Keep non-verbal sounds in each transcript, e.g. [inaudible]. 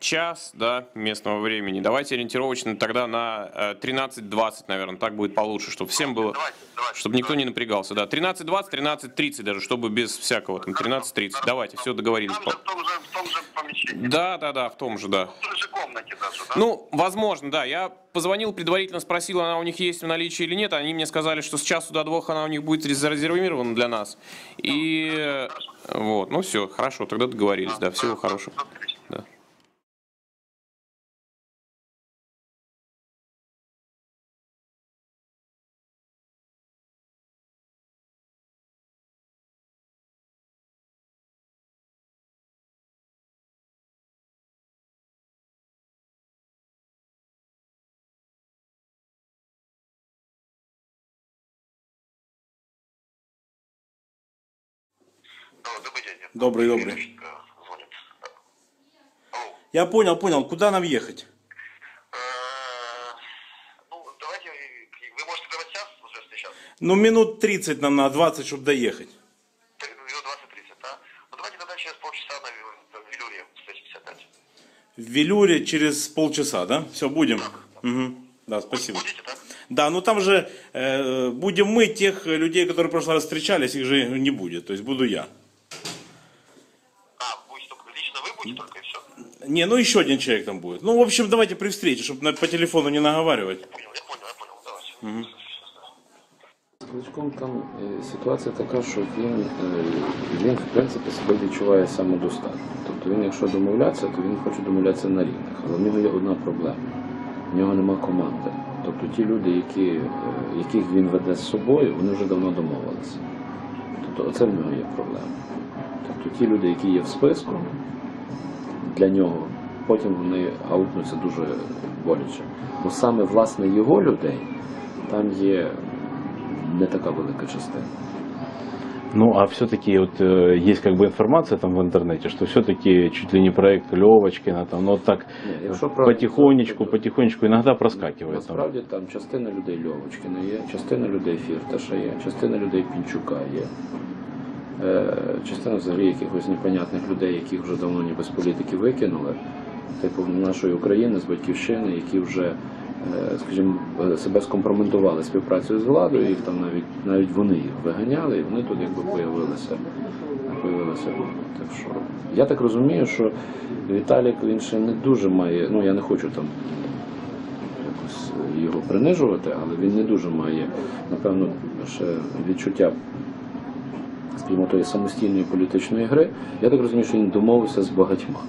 час, да, местного времени. Давайте ориентировочно тогда на э, 13.20, наверное, так будет получше, чтобы всем было, Давайте, давайте. чтобы никто не напрягался, да. 13.20, 13.30 даже, чтобы без всякого там 13.30. Давайте, все договорились. Там же, в, том же, в том же помещении. Да, да, да, в том же, да. В той же комнате даже, да? Ну, возможно, да. Я позвонил предварительно, спросил, она у них есть в наличии или нет. Они мне сказали, что с часу до двух она у них будет зарезервирована для нас. И э, вот, ну все, хорошо, тогда договорились, да. Всего хорошего. Алло, добрый день. Добрый, добрый. Юрочка Звонит. Алло. Я понял, понял. Куда нам ехать? Э, Ну, э? Ну, минут 30 нам на 20, чтобы доехать. Так, Минут 20-30, да? Ну, давайте тогда через полчаса на Вил- в Вилюре 155. В Велюре через полчаса, да? Все, будем? Угу. Да, спасибо. Будете, так? Да, ну там же э, будем мы, тех людей, которые в прошлый раз встречались, их же не будет. То есть буду я. Будете только и все? Не, ну еще один человек там будет. Ну, в общем, давайте при встрече, чтобы по телефону не наговаривать. Понял, я понял, я понял, давайте. З Кличком там е, ситуація така, що він, е, він в принципі себе відчуває самодостатньо. Тобто він, якщо домовлятися, то він хоче домовлятися на рівних. Але в нього є одна проблема. В нього нема команди. Тобто ті люди, які, е, яких він веде з собою, вони вже давно домовилися. Тобто оце в нього є проблема. Тобто ті люди, які є в списку для нього, потім вони аутнуться дуже боляче. Бо саме власне його людей там є не така велика частина. Ну, а все-таки вот э, есть как бы информация там в интернете, что все-таки чуть ли не проект Левочкина, там, ну вот так Ні, якщо потихонечку, то- потихонечку иногда проскакивает. Насправді там частина людей Льовочкина є, частина людей Фірташа є, частина людей Пінчука є. Е, частина взагалі якихось непонятних людей, яких вже давно ніби з політики викинули, типу нашої України з батьківщини, які вже, е, скажімо, себе скомпрометували співпрацею з владою, їх там навіть навіть вони їх виганяли, і вони тут якби появилися. появилися. Так що я так розумію, що Віталік він ще не дуже має. Ну я не хочу там якось його принижувати, але він не дуже має, напевно, ще відчуття скажімо, тої самостійної політичної гри. Я так розумію, що він домовився з багатьма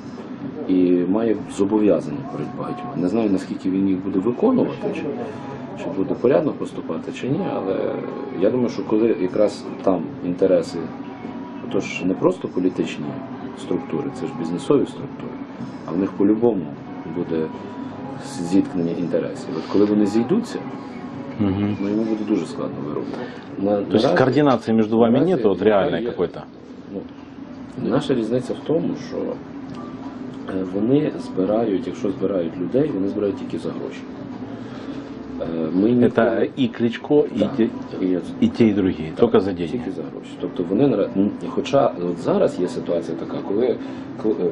і має зобов'язання перед багатьма. Не знаю, наскільки він їх буде виконувати, чи, чи буде порядно поступати, чи ні, але я думаю, що коли якраз там інтереси, тож не просто політичні структури, це ж бізнесові структури, а в них по-любому буде зіткнення інтересів. От коли вони зійдуться, Мгм. ну йому буде дуже складно виробити. На, То есть наразі- координации между вами наразі нету, вот яка реальной какой-то. Ну, наша різниця в тому, що е, вони збирають, якщо збирають людей, вони збирають тільки за гроші. Е, Ми Это ніколи- и Кличко, и, Так. те, І- и те, и другие, только за деньги. Тільки за гроші. Тобто вони хоча от зараз є ситуація така, коли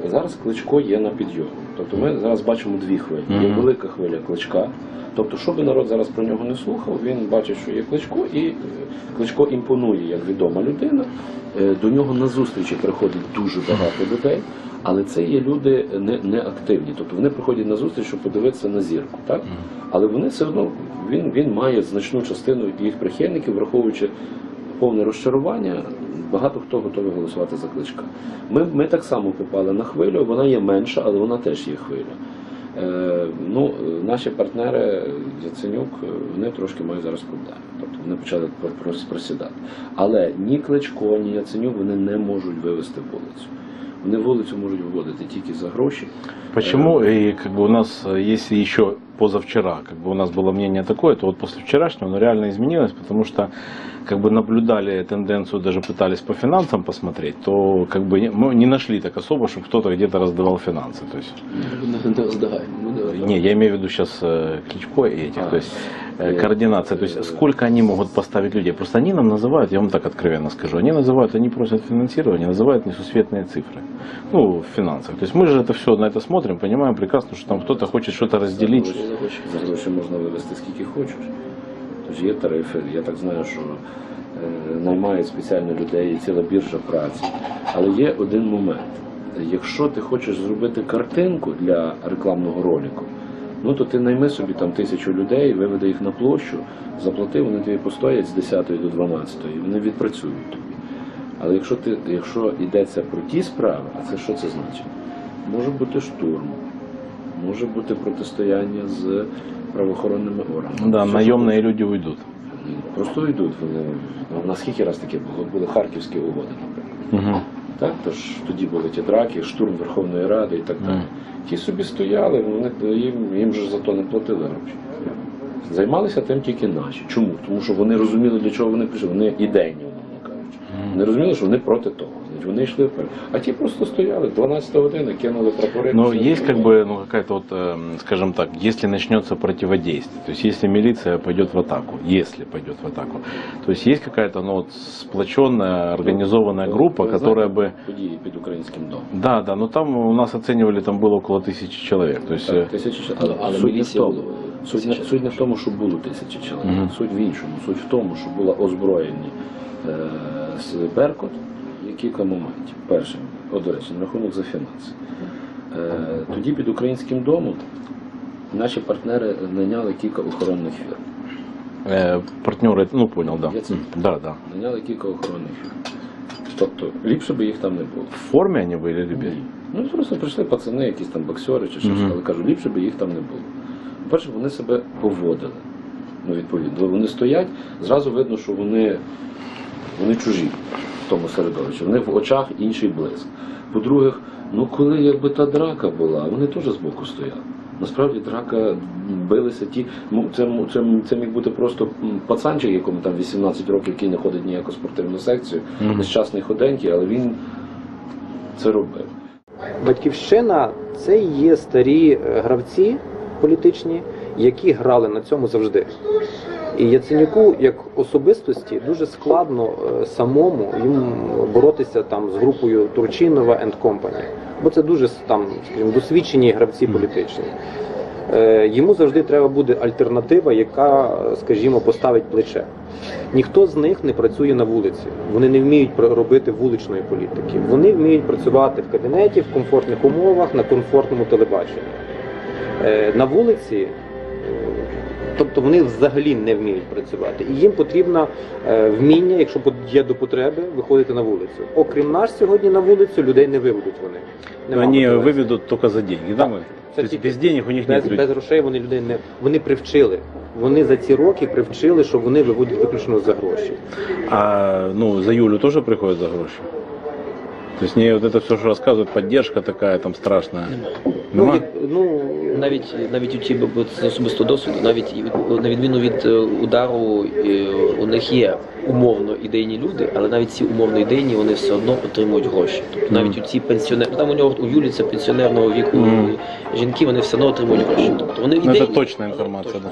е, зараз кличко є на підйомі. Тобто ми зараз бачимо дві хвилі. Є Мгм. велика хвиля кличка. Тобто, що би народ зараз про нього не слухав, він бачить, що є кличко, і е, кличко імпонує як відома людина. До нього на зустрічі приходить дуже багато [laughs] людей, але це є люди не, не активні. Тобто вони приходять на зустріч, щоб подивитися на зірку. Так? Але вони все одно він, він має значну частину їх прихильників, враховуючи повне розчарування. Багато хто готовий голосувати за кличка. Ми, ми так само попали на хвилю, вона є менша, але вона теж є хвиля. Е, ну, наші партнери Яценюк, вони трошки мають зараз проблеми. Тобто вони почали просідати. Але ні Кличко, ні Яценюк вони не можуть вивести вулицю. Вони вулицю можуть виводити тільки за гроші. Почему, и как бы у нас, є если еще позавчера, как бы у нас было мнение такое, то вот после вчерашнего оно реально изменилось, потому что как бы наблюдали тенденцию, даже пытались по финансам посмотреть, то как бы не- мы не нашли так особо, чтобы кто-то где-то раздавал финансы. То есть, Не роздагаємо. Ми не роздагаємо. не, я имею в виду сейчас Кличко и этих, А. то есть э, координация, то есть сколько они могут поставить людей. Просто они нам называют, я вам так откровенно скажу, они называют, они просят финансирование, называют несусветные цифры. Ну, в финансах. То есть мы же это все на это смотрим, понимаем прекрасно, что там кто-то хочет что-то разделить. За гроші можна вивезти скільки хочеш. Тож є тарифи, я так знаю, що е, наймають спеціально людей, ціла біржа праці. Але є один момент. Якщо ти хочеш зробити картинку для рекламного ролику, ну то ти найми собі там тисячу людей, виведи їх на площу, заплати, вони тобі постоять з 10 до 12, і вони відпрацюють тобі. Але якщо ти, якщо йдеться про ті справи, а це що це значить? Може бути штурм, може бути протистояння з правоохоронними органами. Да, що люди уйдут. хочеш. Просто йдуть. Вони ну, на скільки раз таке було? Були харківські угоди, наприклад. Мгм. Так, тож тоді були ті драки, штурм Верховної Ради і так далі. Ті собі стояли, вони їм, їм же за то не платили гроші. Займалися тим тільки наші. Чому? Тому що вони розуміли, для чого вони прийшли. Вони ідейні, умовно кажучи. Вони розуміли, що вони проти того. Значить, вони йшли вперед. А ті просто стояли 12 години, кинули прапори. Но пішли есть как додому. бы, ну какая-то вот, эм, скажем так, если начнется противодействие, то есть если милиция пойдет в атаку, если пойдет в атаку, то есть есть какая-то, ну вот сплоченная, организованная группа, Ви которая знаєте, бы, події під українським домом. да, да, но там у нас оценивали, там было около тысячи человек, то есть, э, Так, тисячі чоловік. Але, Але суть, не в міліція тому. було Суть, не, тисяча. суть не в тому, що було тисячі чоловік. Мгм. Суть в іншому. Суть в тому, що була озброєні е, з Беркут є кілька моментів. Перше, о, до речі, на рахунок за фінанси. Е, тоді під українським домом наші партнери найняли кілька охоронних фірм. э, партнеры, ну понял, да, Я це- да, да. Найняли кілька охоронних фірм. Тобто, ліпше би їх там не було. В форме они были, ребят? Ну просто прийшли пацани, якісь там боксери чи щось, Мгм. але кажу, ліпше би їх там не було. По-перше, вони себе поводили. Ну, відповідно, вони стоять, зразу видно, що вони, вони чужі в тому середовищі. В них в очах інший блиск. По-друге, ну коли якби та драка була, вони теж збоку стояли. Насправді драка билися ті. ну, Це, це, це міг бути просто пацанчик, якому там 18 років, який не ходить ніяку спортивну секцію, Мгм. нещасний ходенький, але він це робив. Батьківщина це є старі гравці політичні, які грали на цьому завжди. І Яценюку, як особистості, дуже складно е, самому їм боротися там з групою Турчинова and Company. Бо це дуже там, скажімо, досвідчені гравці політичні. Е, Йому завжди треба буде альтернатива, яка, скажімо, поставить плече. Ніхто з них не працює на вулиці. Вони не вміють робити вуличної політики. Вони вміють працювати в кабінеті в комфортних умовах на комфортному телебаченні. Е, На вулиці, тобто вони взагалі не вміють працювати. І їм потрібно е, вміння, якщо є до потреби, виходити на вулицю. Окрім нас сьогодні на вулицю людей не виведуть вони. Нема Они мотивації. выведут только за деньги, да? Так. мы? Це То есть тільки без денег у них без, нет людей. без грошей вони людей не вони привчили. Вони за ці роки привчили, що вони виводять виключно за гроші. А ну, за Юлю тоже приходят за гроши? То есть мне вот это все, что рассказывают, поддержка такая там страшная. Ну, від, ну Навіть навіть у ті це з особистого досвіду, навіть і на відміну від е, удару, е, у них є умовно ідейні люди, але навіть ці умовно ідейні вони все одно отримують гроші. Тобто навіть у ці пенсіонери, там у нього у Юлі це пенсіонерного віку Мгм. жінки, вони все одно отримують гроші. Тобто вони Ну, це точна інформація, точно,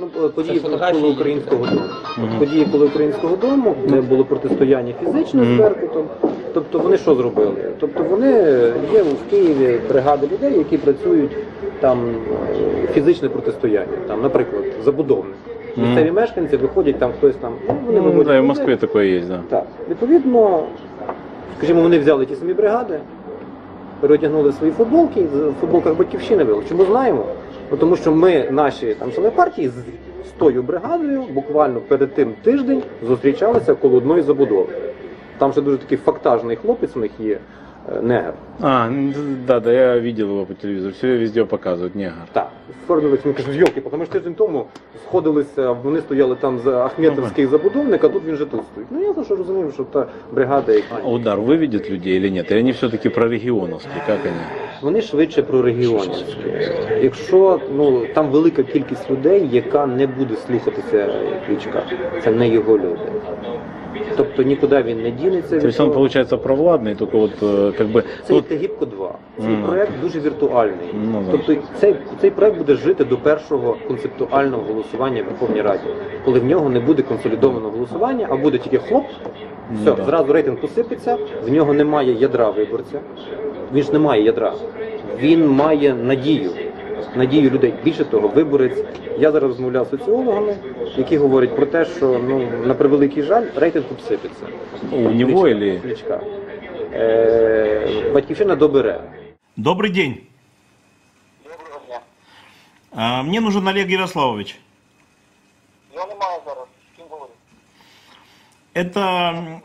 да. ну події фотографії. коли українського дому. Мгм. Події коли українського дому, де було протистояння фізичне Мгм. з Беркутом. Тобто вони що зробили? Тобто вони є в Києві бригади людей, які працюють там е, фізичне протистояння. Там, наприклад, забудовник. Місцеві мешканці виходять там хтось там. Ну, вони Ну, виводять да, в. Москве такое есть, да. Так, відповідно, скажімо, вони взяли ті самі бригади, переодягнули свої футболки, в футболках батьківщини вели. Чому знаємо? Бо Тому що ми, наші там члени партії, з, з тою бригадою буквально перед тим тиждень зустрічалися коло одної забудови. Там ще дуже такий фактажний хлопець у них є, е, негр. А, да, да, я видел его по телевизору. Все везде показывают, негр. Так, Фордович він каже, йолки, тому що тиждень тому сходилися, вони стояли там за Ахметовський забудовник, а тут він же тут стоїть. Ну ясно, що розумію, що та бригада, яка А удар выведет людей или нет? Или они все-таки прорегионовские? Как они? Вони швидше про регіонівські. Якщо ну там велика кількість людей, яка не буде слухатися Кличка, це не його люди. Тобто нікуди він не дінеться. від То есть он того. получается провладный, только вот э, как бы... Це ну, і Тегібко 2. Цей Мгм. проект дуже віртуальний. Ну, да. тобто цей, цей проект буде жити до першого концептуального голосування в Верховній Раді, коли в нього не буде консолідованого голосування, а буде тільки хлоп, все, Ну, да. зразу рейтинг посипеться, в нього немає ядра виборця. Він ж не має ядра. Він має надію. Надію людей. Більше того, виборець. Я зараз розмовляв з соціологами, які говорять про те, що ну на превеликий жаль, рейтинг обсипеться. у него или... Кличка. Е, Батьківщина добере. Добрый день. Доброго дня. А, Мне нужен Олег Ярославович. Я не маю зараз. З ким говорю? Это,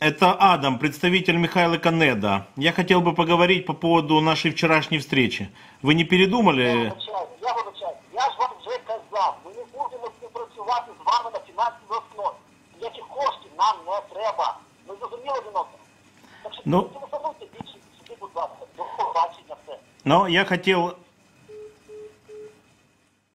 это Адам, представитель Михаила Канеда. Я хотел бы поговорить по поводу нашей вчерашней встречи. Вы не передумали? Я вибачаю. Я ж вам вже казав, ми не будемо співпрацювати з вами на фінансовій основі. Ніяких коштів нам не треба. Ми зрозуміли один одного. Так що Ну. телефонуйте більше сюди, будь ласка. До побачення все. Но я хотел